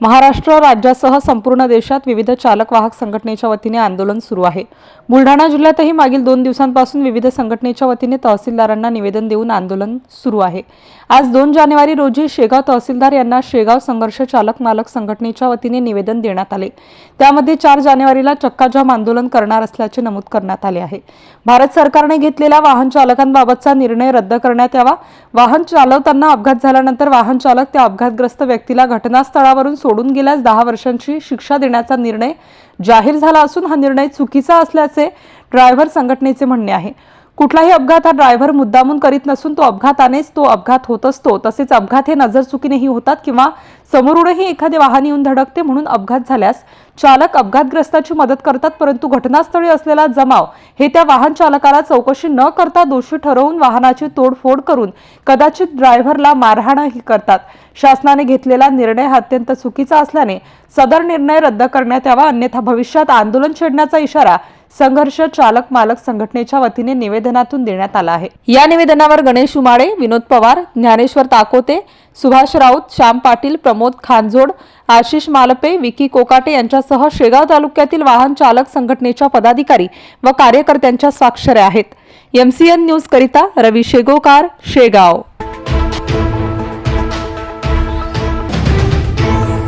महाराष्ट्र राज्यासह संपूर्ण देशात विविध चालक वाहक संघटनेच्या वतीने आंदोलन सुरू आहे. बुलढाणा जिल्ह्यातही मागील दोन दिवसांपासून विविध संघटनेच्या वतीने तहसीलदारांना निवेदन देऊन आंदोलन सुरू आहे. आज दोन जानेवारी रोजी शेगाव तहसीलदार यांना शेगाव संघर्ष चालक मालक संघटनेच्या वतीने निवेदन देण्यात आले. त्यामध्ये चार जानेवारीला चक्काजाम आंदोलन करणार असल्याचे नमूद करण्यात आले आहे. भारत सरकारने घेतलेला वाहन चालकांबाबतचा निर्णय रद्द करण्यात यावा. वाहन चालवताना अपघात झाल्यानंतर वाहन चालक त्या अपघातग्रस्त व्यक्तीला घटनास्थळावरून सोडून गेल्यास दहा वर्षांची शिक्षा देण्याचा निर्णय जाहीर झाला असून हा निर्णय चुकीचा असल्याचे ड्रायव्हर संघटनेचे म्हणणे आहे. कुठलाही अपघात हा ड्रायव्हर मुद्दामून करीत नसून तो अपघातानेच तो अपघात होत असतो. तसेच अपघात हे नजर चुकीनेही होतात किंवा समोरूनही एखादे वाहन येऊन धडकते म्हणून अपघात झाल्यास चालक अपघातग्रस्ताची मदत करतात परंतु घटनास्थळी असलेला जमाव हे त्या वाहन चालकाला चौकशी न करता दोषी ठरवून वाहनाची तोडफोड करून कदाचित ड्रायव्हरला मारहाणही करतात. शासनाने घेतलेला निर्णय हा अत्यंत चुकीचा असल्याने सदर निर्णय रद्द करण्यात यावा अन्यथा भविष्यात आंदोलन छेडण्याचा इशारा संघर्ष चालक मालक संघटनेच्या वतीने निवेदनातून देण्यात आला आहे. या निवेदनावर गणेश उमाळे विनोद पवार ज्ञानेश्वर ताकोते सुभाष राऊत श्याम पाटील प्रमोद खानजोड आशिष मालपे विकी कोकाटे यांच्यासह शेगाव तालुक्यातील वाहन चालक संघटनेच्या पदाधिकारी व कार्यकर्त्यांच्या स्वाक्षऱ्या आहेत. एमसीएन न्यूज करिता रवी शेगोकार शेगाव.